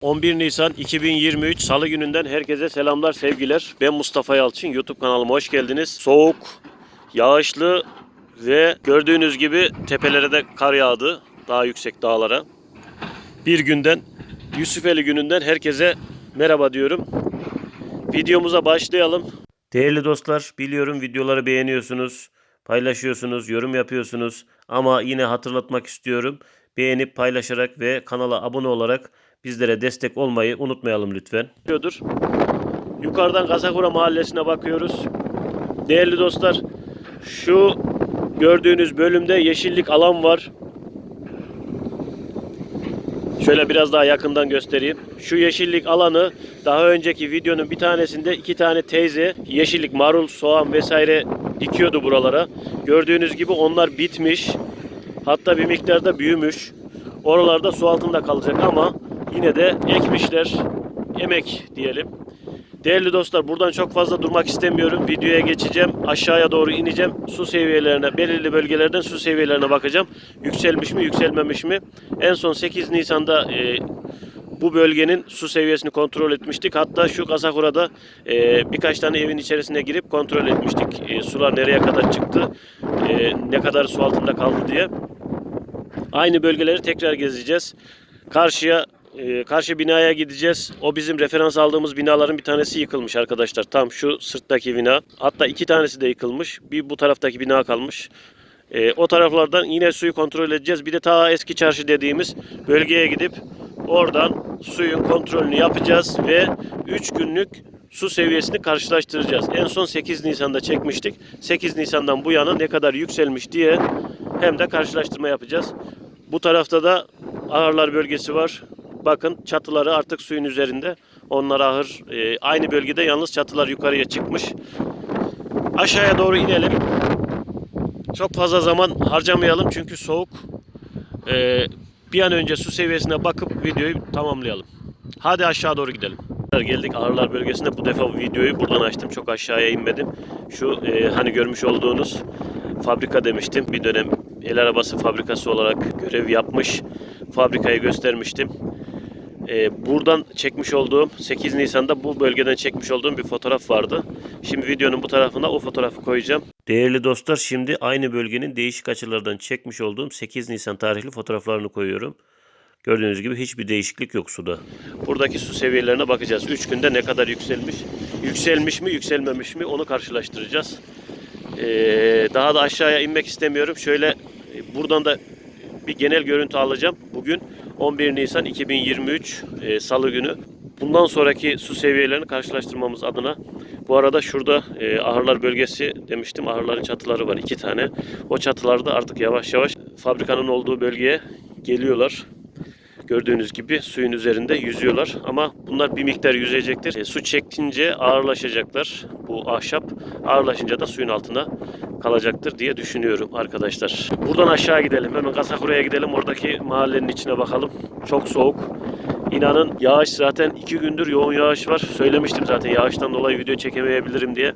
11 Nisan 2023 Salı gününden herkese selamlar, sevgiler. Ben Mustafa Yalçın. YouTube kanalıma hoş geldiniz. Soğuk, yağışlı ve gördüğünüz gibi tepelere de kar yağdı. Daha yüksek dağlara. Bir günden, Yusufeli gününden herkese merhaba diyorum. Videomuza başlayalım. Değerli dostlar, biliyorum videoları beğeniyorsunuz, paylaşıyorsunuz, yorum yapıyorsunuz. Ama yine hatırlatmak istiyorum. Beğenip paylaşarak ve kanala abone olarak bizlere destek olmayı unutmayalım lütfen. Yukarıdan Kazakura mahallesine bakıyoruz. Değerli dostlar, şu gördüğünüz bölümde yeşillik alan var. Şöyle biraz daha yakından göstereyim. Şu yeşillik alanı daha önceki videonun bir tanesinde iki tane teyze yeşillik, marul, soğan vesaire dikiyordu buralara. Gördüğünüz gibi onlar bitmiş. Hatta bir miktarda büyümüş. Oralarda su altında kalacak ama yine de ekmişler. Emek diyelim. Değerli dostlar buradan çok fazla durmak istemiyorum. Videoya geçeceğim. Aşağıya doğru ineceğim. Su seviyelerine, belirli bölgelerden su seviyelerine bakacağım. Yükselmiş mi, yükselmemiş mi? En son 8 Nisan'da e, bu bölgenin su seviyesini kontrol etmiştik. Hatta şu Kasakura'da e, birkaç tane evin içerisine girip kontrol etmiştik. E, sular nereye kadar çıktı, e, ne kadar su altında kaldı diye. Aynı bölgeleri tekrar gezeceğiz. Karşıya e, karşı binaya gideceğiz. O bizim referans aldığımız binaların bir tanesi yıkılmış arkadaşlar. Tam şu sırttaki bina. Hatta iki tanesi de yıkılmış. Bir bu taraftaki bina kalmış. E, o taraflardan yine suyu kontrol edeceğiz. Bir de ta eski çarşı dediğimiz bölgeye gidip oradan suyun kontrolünü yapacağız ve 3 günlük su seviyesini karşılaştıracağız. En son 8 Nisan'da çekmiştik. 8 Nisan'dan bu yana ne kadar yükselmiş diye hem de karşılaştırma yapacağız. Bu tarafta da ahırlar bölgesi var. Bakın çatıları artık suyun üzerinde. Onlar ahır. e, aynı bölgede yalnız çatılar yukarıya çıkmış. Aşağıya doğru inelim. Çok fazla zaman harcamayalım çünkü soğuk. E, bir an önce su seviyesine bakıp videoyu tamamlayalım. Hadi aşağı doğru gidelim. Geldik Ağrılar bölgesinde. Bu defa videoyu buradan açtım. Çok aşağıya inmedim. Şu e, hani görmüş olduğunuz fabrika demiştim. Bir dönem el arabası fabrikası olarak görev yapmış. Fabrikayı göstermiştim. E, buradan çekmiş olduğum 8 Nisan'da bu bölgeden çekmiş olduğum bir fotoğraf vardı. Şimdi videonun bu tarafına o fotoğrafı koyacağım. Değerli dostlar şimdi aynı bölgenin değişik açılardan çekmiş olduğum 8 Nisan tarihli fotoğraflarını koyuyorum. Gördüğünüz gibi hiçbir değişiklik yok suda. Buradaki su seviyelerine bakacağız. 3 günde ne kadar yükselmiş, yükselmiş mi, yükselmemiş mi onu karşılaştıracağız. Ee, daha da aşağıya inmek istemiyorum. Şöyle e, buradan da bir genel görüntü alacağım. Bugün 11 Nisan 2023 e, Salı günü. Bundan sonraki su seviyelerini karşılaştırmamız adına bu arada şurada e, ahırlar bölgesi demiştim. Ahırların çatıları var iki tane. O çatılarda artık yavaş yavaş fabrikanın olduğu bölgeye geliyorlar. Gördüğünüz gibi suyun üzerinde yüzüyorlar ama bunlar bir miktar yüzecektir. E, su çekince ağırlaşacaklar. Bu ahşap ağırlaşınca da suyun altına kalacaktır diye düşünüyorum arkadaşlar. Buradan aşağı gidelim. Hemen Kasakura'ya gidelim. Oradaki mahallenin içine bakalım. Çok soğuk. İnanın yağış zaten iki gündür yoğun yağış var. Söylemiştim zaten yağıştan dolayı video çekemeyebilirim diye.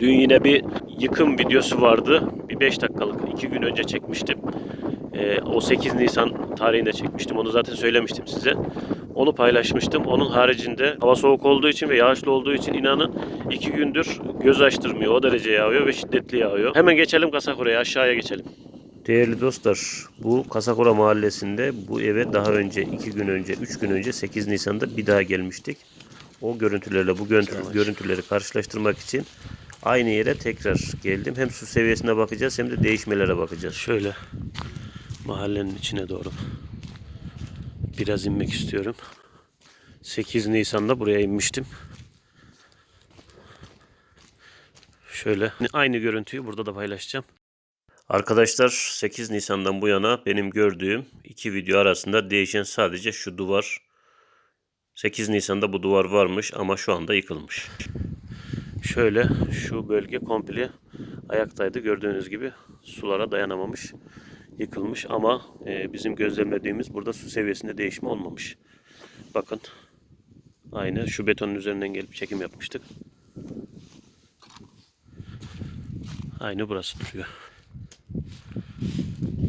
Dün yine bir yıkım videosu vardı. Bir 5 dakikalık 2 gün önce çekmiştim. Ee, o 8 Nisan tarihinde çekmiştim. Onu zaten söylemiştim size. Onu paylaşmıştım. Onun haricinde hava soğuk olduğu için ve yağışlı olduğu için inanın 2 gündür göz açtırmıyor. O derece yağıyor ve şiddetli yağıyor. Hemen geçelim Kasakura'ya aşağıya geçelim. Değerli dostlar, bu Kasakura mahallesinde bu eve daha önce 2 gün önce, 3 gün önce 8 Nisan'da bir daha gelmiştik. O görüntülerle bu görüntü- görüntüleri karşılaştırmak için aynı yere tekrar geldim. Hem su seviyesine bakacağız hem de değişmelere bakacağız. Şöyle mahallenin içine doğru biraz inmek istiyorum. 8 Nisan'da buraya inmiştim. Şöyle aynı görüntüyü burada da paylaşacağım. Arkadaşlar 8 Nisan'dan bu yana benim gördüğüm iki video arasında değişen sadece şu duvar. 8 Nisan'da bu duvar varmış ama şu anda yıkılmış. Şöyle şu bölge komple ayaktaydı. Gördüğünüz gibi sulara dayanamamış, yıkılmış ama e, bizim gözlemlediğimiz burada su seviyesinde değişme olmamış. Bakın aynı şu betonun üzerinden gelip çekim yapmıştık. Aynı burası duruyor.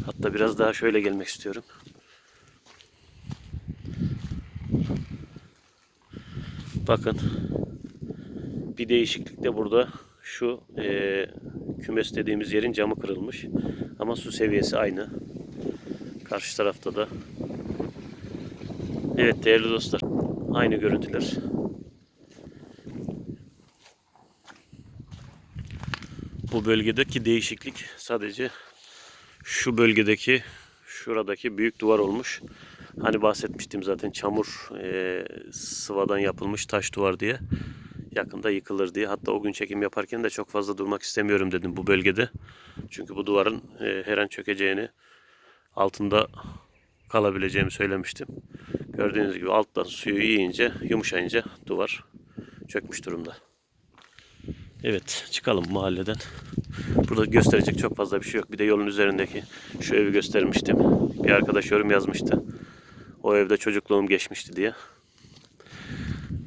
Hatta biraz daha şöyle gelmek istiyorum. Bakın. Bir değişiklik de burada. Şu eee, kümes dediğimiz yerin camı kırılmış. Ama su seviyesi aynı. Karşı tarafta da. Evet değerli dostlar. Aynı görüntüler. Bu bölgedeki değişiklik sadece şu bölgedeki şuradaki büyük duvar olmuş. Hani bahsetmiştim zaten çamur eee, sıvadan yapılmış taş duvar diye. Yakında yıkılır diye. Hatta o gün çekim yaparken de çok fazla durmak istemiyorum dedim bu bölgede. Çünkü bu duvarın eee, her an çökeceğini altında kalabileceğimi söylemiştim. Gördüğünüz gibi alttan suyu yiyince, yumuşayınca duvar çökmüş durumda. Evet, çıkalım mahalleden. Burada gösterecek çok fazla bir şey yok. Bir de yolun üzerindeki şu evi göstermiştim. Bir arkadaş yorum yazmıştı. O evde çocukluğum geçmişti diye.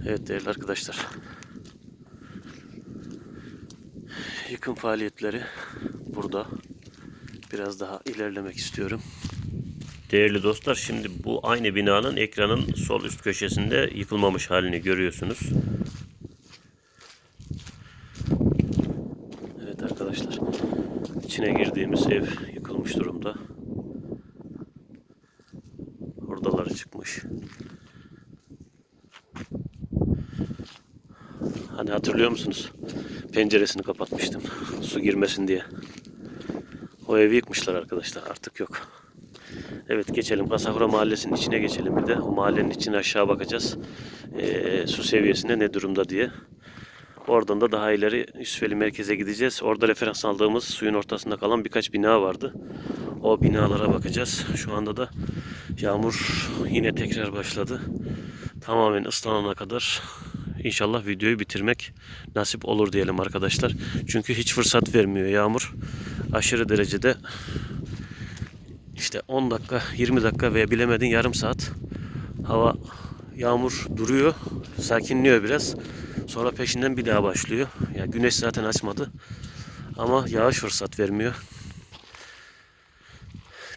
Evet değerli arkadaşlar. Yıkım faaliyetleri burada. Biraz daha ilerlemek istiyorum. Değerli dostlar şimdi bu aynı binanın ekranın sol üst köşesinde yıkılmamış halini görüyorsunuz. Evet arkadaşlar. içine girdiğimiz ev yıkılmış durumda. Oradaları çıkmış. Hani hatırlıyor musunuz? Penceresini kapatmıştım. Su girmesin diye. O evi yıkmışlar arkadaşlar. Artık yok. Evet geçelim. Kasahura mahallesinin içine geçelim bir de. O mahallenin içine aşağı bakacağız. Ee, su seviyesinde ne durumda diye. Oradan da daha ileri Yusufeli merkeze gideceğiz. Orada referans aldığımız suyun ortasında kalan birkaç bina vardı. O binalara bakacağız. Şu anda da yağmur yine tekrar başladı. Tamamen ıslanana kadar inşallah videoyu bitirmek nasip olur diyelim arkadaşlar. Çünkü hiç fırsat vermiyor yağmur. Aşırı derecede işte 10 dakika, 20 dakika veya bilemedin yarım saat hava yağmur duruyor, sakinliyor biraz. Sonra peşinden bir daha başlıyor. Yani güneş zaten açmadı. Ama yağış fırsat vermiyor.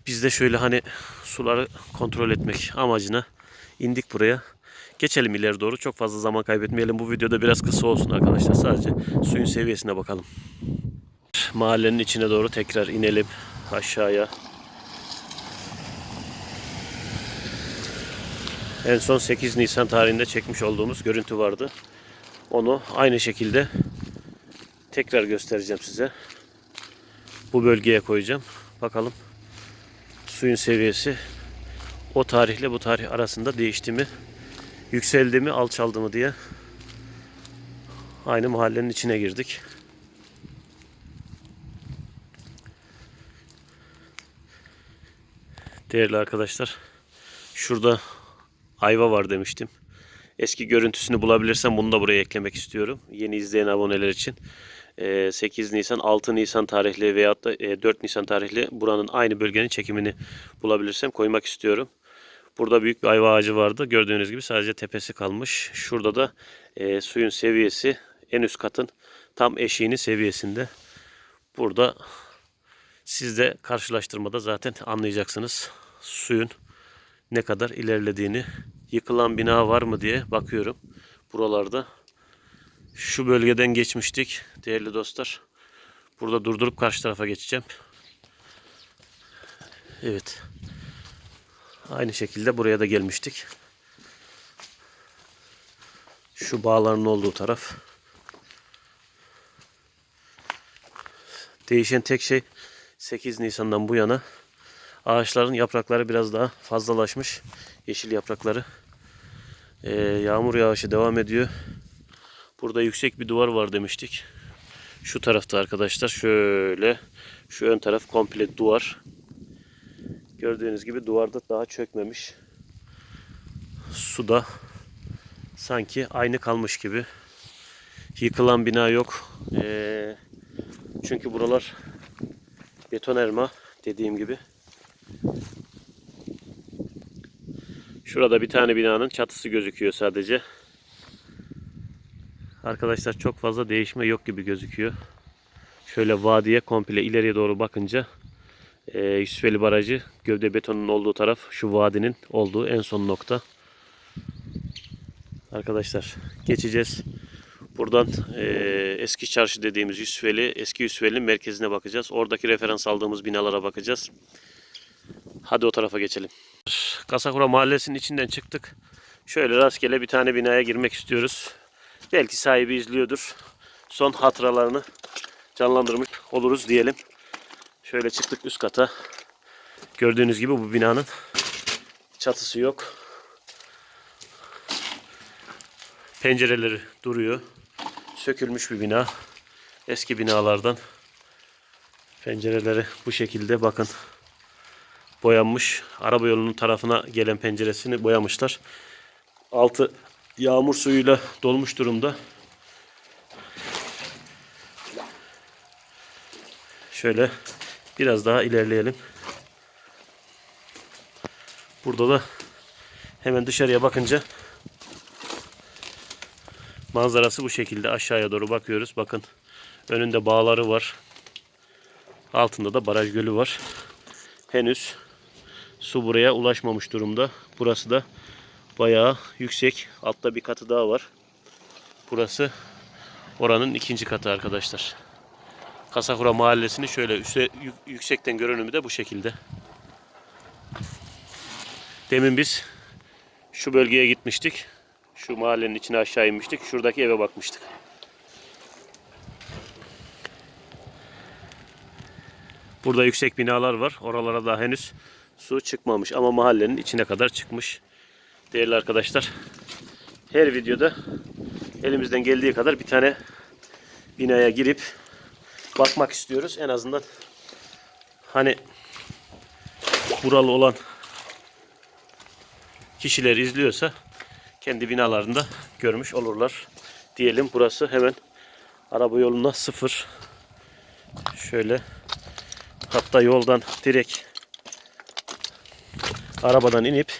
Biz de şöyle hani suları kontrol etmek amacına indik buraya. Geçelim ileri doğru. Çok fazla zaman kaybetmeyelim. Bu videoda biraz kısa olsun arkadaşlar. Sadece suyun seviyesine bakalım. Mahallenin içine doğru tekrar inelim aşağıya. En son 8 Nisan tarihinde çekmiş olduğumuz görüntü vardı. Onu aynı şekilde tekrar göstereceğim size. Bu bölgeye koyacağım. Bakalım suyun seviyesi o tarihle bu tarih arasında değişti mi, yükseldi mi, alçaldı mı diye aynı mahallenin içine girdik. Değerli arkadaşlar, şurada ayva var demiştim. Eski görüntüsünü bulabilirsem bunu da buraya eklemek istiyorum. Yeni izleyen aboneler için. Ee, 8 Nisan, 6 Nisan tarihli veyahut da e, 4 Nisan tarihli buranın aynı bölgenin çekimini bulabilirsem koymak istiyorum. Burada büyük bir ayva ağacı vardı. Gördüğünüz gibi sadece tepesi kalmış. Şurada da e, suyun seviyesi en üst katın tam eşiğinin seviyesinde. Burada siz de karşılaştırmada zaten anlayacaksınız suyun ne kadar ilerlediğini. Yıkılan bina var mı diye bakıyorum buralarda. Şu bölgeden geçmiştik değerli dostlar. Burada durdurup karşı tarafa geçeceğim. Evet. Aynı şekilde buraya da gelmiştik. Şu bağların olduğu taraf. Değişen tek şey 8 Nisan'dan bu yana ağaçların yaprakları biraz daha fazlalaşmış. Yeşil yaprakları. Ee, yağmur yağışı devam ediyor. Burada yüksek bir duvar var demiştik. Şu tarafta arkadaşlar şöyle şu ön taraf komple duvar. Gördüğünüz gibi duvarda daha çökmemiş. Suda sanki aynı kalmış gibi. Yıkılan bina yok. Ee, çünkü buralar beton erma dediğim gibi. Şurada bir tane binanın çatısı gözüküyor sadece. Arkadaşlar çok fazla değişme yok gibi gözüküyor. Şöyle vadiye komple ileriye doğru bakınca e, Yusufeli Barajı gövde betonun olduğu taraf şu vadinin olduğu en son nokta. Arkadaşlar geçeceğiz. Buradan eee, eski çarşı dediğimiz Yusufeli, eski Yusufeli'nin merkezine bakacağız. Oradaki referans aldığımız binalara bakacağız. Hadi o tarafa geçelim. Kasakura mahallesinin içinden çıktık. Şöyle rastgele bir tane binaya girmek istiyoruz. Belki sahibi izliyordur. Son hatıralarını canlandırmış oluruz diyelim. Şöyle çıktık üst kata. Gördüğünüz gibi bu binanın çatısı yok. Pencereleri duruyor. Sökülmüş bir bina. Eski binalardan. Pencereleri bu şekilde bakın. Boyanmış. Araba yolunun tarafına gelen penceresini boyamışlar. Altı yağmur suyuyla dolmuş durumda. Şöyle biraz daha ilerleyelim. Burada da hemen dışarıya bakınca manzarası bu şekilde aşağıya doğru bakıyoruz. Bakın önünde bağları var. Altında da baraj gölü var. Henüz su buraya ulaşmamış durumda. Burası da bayağı yüksek. Altta bir katı daha var. Burası oranın ikinci katı arkadaşlar. Kasakura mahallesini şöyle üste, yük- yüksekten görünümü de bu şekilde. Demin biz şu bölgeye gitmiştik. Şu mahallenin içine aşağı inmiştik. Şuradaki eve bakmıştık. Burada yüksek binalar var. Oralara daha henüz su çıkmamış ama mahallenin içine kadar çıkmış. Değerli arkadaşlar, her videoda elimizden geldiği kadar bir tane binaya girip bakmak istiyoruz. En azından hani buralı olan kişiler izliyorsa kendi binalarında görmüş olurlar. Diyelim burası hemen araba yoluna sıfır. Şöyle hatta yoldan direkt arabadan inip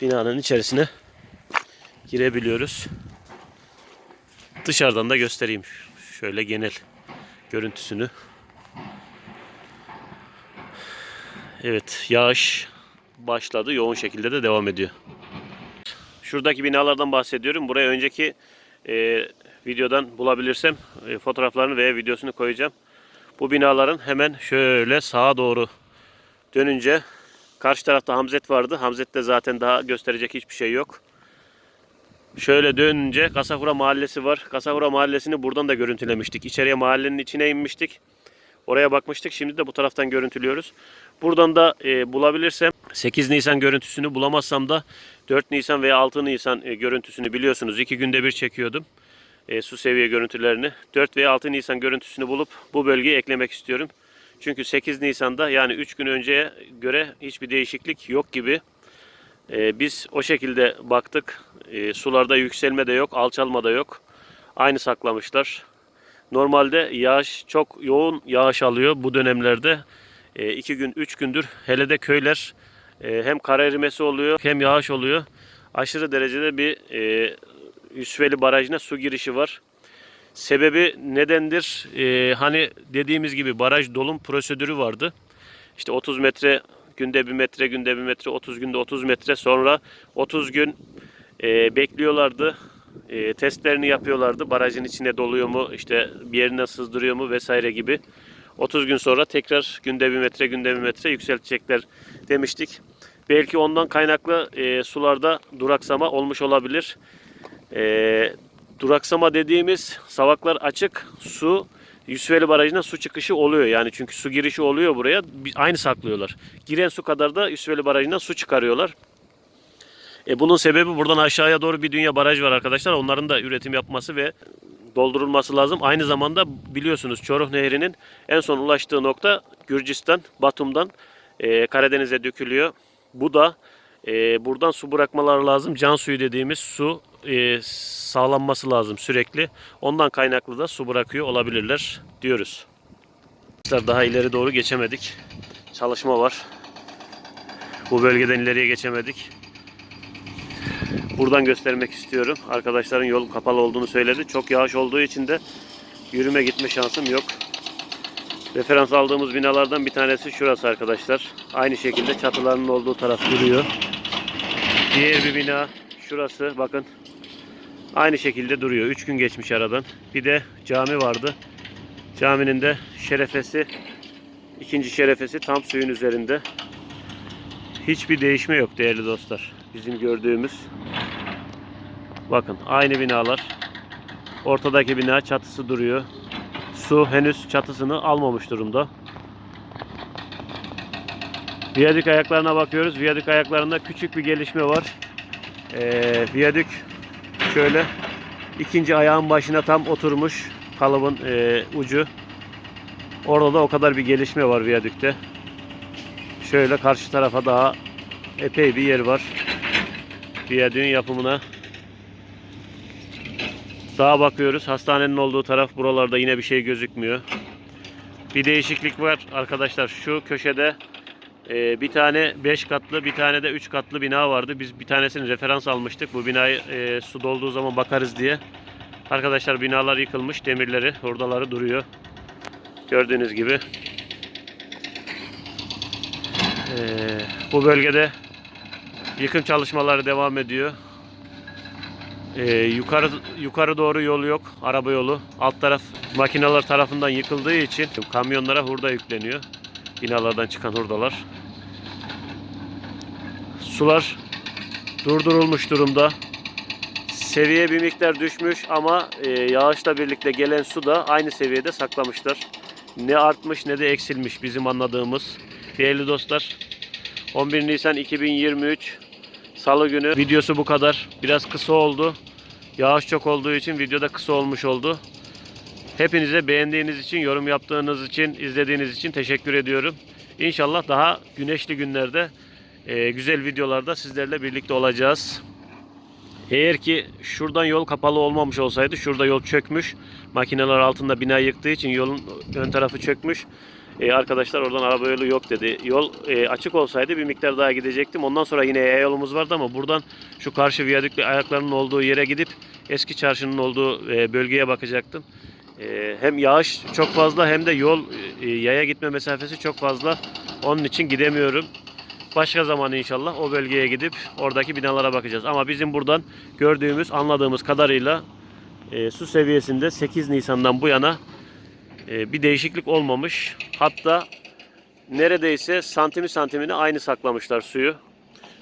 binanın içerisine girebiliyoruz. Dışarıdan da göstereyim şöyle genel görüntüsünü. Evet yağış başladı yoğun şekilde de devam ediyor. Şuradaki binalardan bahsediyorum. Buraya önceki e, videodan bulabilirsem e, fotoğraflarını veya videosunu koyacağım. Bu binaların hemen şöyle sağa doğru dönünce karşı tarafta Hamzet vardı. Hamzet'te zaten daha gösterecek hiçbir şey yok. Şöyle dönünce Kasakura Mahallesi var. Kasakura Mahallesi'ni buradan da görüntülemiştik. İçeriye mahallenin içine inmiştik. Oraya bakmıştık. Şimdi de bu taraftan görüntülüyoruz. Buradan da e, bulabilirsem 8 Nisan görüntüsünü bulamazsam da 4 Nisan veya 6 Nisan e, görüntüsünü biliyorsunuz. 2 günde bir çekiyordum. E, su seviye görüntülerini. 4 veya 6 Nisan görüntüsünü bulup bu bölgeye eklemek istiyorum. Çünkü 8 Nisan'da yani 3 gün önceye göre hiçbir değişiklik yok gibi. E, biz o şekilde baktık. E, sularda yükselme de yok, alçalma da yok. Aynı saklamışlar. Normalde yağış çok yoğun yağış alıyor bu dönemlerde. 2 gün 3 gündür hele de köyler e, hem kar erimesi oluyor hem yağış oluyor. Aşırı derecede bir e, Yusufeli Barajı'na su girişi var. Sebebi nedendir? E, hani dediğimiz gibi baraj dolum prosedürü vardı. İşte 30 metre günde 1 metre günde 1 metre 30 günde 30 metre sonra 30 gün e, bekliyorlardı. E, testlerini yapıyorlardı. Barajın içine doluyor mu, işte bir yerinden sızdırıyor mu vesaire gibi. 30 gün sonra tekrar günde bir metre, günde bir metre yükseltecekler demiştik. Belki ondan kaynaklı e, sularda duraksama olmuş olabilir. E, duraksama dediğimiz savaklar açık, su Yusufeli Barajı'na su çıkışı oluyor. Yani çünkü su girişi oluyor buraya. Aynı saklıyorlar. Giren su kadar da Yusufeli Barajı'ndan su çıkarıyorlar. E bunun sebebi buradan aşağıya doğru bir dünya baraj var arkadaşlar. Onların da üretim yapması ve doldurulması lazım. Aynı zamanda biliyorsunuz Çoruh Nehri'nin en son ulaştığı nokta Gürcistan, Batum'dan e, Karadeniz'e dökülüyor. Bu da e, buradan su bırakmaları lazım. Can suyu dediğimiz su e, sağlanması lazım sürekli. Ondan kaynaklı da su bırakıyor olabilirler diyoruz. Daha ileri doğru geçemedik. Çalışma var. Bu bölgeden ileriye geçemedik. Buradan göstermek istiyorum. Arkadaşların yol kapalı olduğunu söyledi. Çok yağış olduğu için de yürüme gitme şansım yok. Referans aldığımız binalardan bir tanesi şurası arkadaşlar. Aynı şekilde çatılarının olduğu taraf duruyor. Diğer bir bina şurası bakın aynı şekilde duruyor. 3 gün geçmiş aradan. Bir de cami vardı. Caminin de şerefesi ikinci şerefesi tam suyun üzerinde. Hiçbir değişme yok değerli dostlar. Bizim gördüğümüz. Bakın aynı binalar. Ortadaki bina çatısı duruyor. Su henüz çatısını almamış durumda. Viyadük ayaklarına bakıyoruz. Viyadük ayaklarında küçük bir gelişme var. Ee, viyadük şöyle ikinci ayağın başına tam oturmuş kalıbın e, ucu. Orada da o kadar bir gelişme var viyadükte. Şöyle karşı tarafa daha epey bir yer var. Viyadüğün yapımına. Daha bakıyoruz. Hastanenin olduğu taraf buralarda yine bir şey gözükmüyor. Bir değişiklik var arkadaşlar. Şu köşede e, bir tane 5 katlı bir tane de 3 katlı bina vardı. Biz bir tanesini referans almıştık. Bu binayı e, su dolduğu zaman bakarız diye. Arkadaşlar binalar yıkılmış. Demirleri, hurdaları duruyor. Gördüğünüz gibi. E, bu bölgede yıkım çalışmaları devam ediyor. E, yukarı yukarı doğru yol yok. Araba yolu. Alt taraf makineler tarafından yıkıldığı için kamyonlara hurda yükleniyor. Binalardan çıkan hurdalar. Sular durdurulmuş durumda. Seviye bir miktar düşmüş ama e, yağışla birlikte gelen su da aynı seviyede saklamışlar. Ne artmış ne de eksilmiş bizim anladığımız. Değerli dostlar 11 Nisan 2023 Salı günü videosu bu kadar. Biraz kısa oldu. Yağış çok olduğu için videoda kısa olmuş oldu. Hepinize beğendiğiniz için, yorum yaptığınız için, izlediğiniz için teşekkür ediyorum. İnşallah daha güneşli günlerde, e, güzel videolarda sizlerle birlikte olacağız. Eğer ki şuradan yol kapalı olmamış olsaydı, şurada yol çökmüş. Makineler altında bina yıktığı için yolun ön tarafı çökmüş. E, arkadaşlar oradan araba yolu yok dedi. Yol e, açık olsaydı bir miktar daha gidecektim. Ondan sonra yine yaya yolumuz vardı ama buradan şu karşı viyadükle ayaklarının olduğu yere gidip eski çarşının olduğu e, bölgeye bakacaktım. E, hem yağış çok fazla hem de yol e, yaya gitme mesafesi çok fazla. Onun için gidemiyorum. Başka zaman inşallah o bölgeye gidip oradaki binalara bakacağız. Ama bizim buradan gördüğümüz, anladığımız kadarıyla e, su seviyesinde 8 Nisan'dan bu yana e, bir değişiklik olmamış. Hatta neredeyse santimi santimini aynı saklamışlar suyu.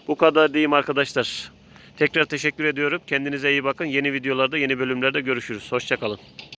Bu kadar diyeyim arkadaşlar. Tekrar teşekkür ediyorum. Kendinize iyi bakın. Yeni videolarda, yeni bölümlerde görüşürüz. Hoşçakalın.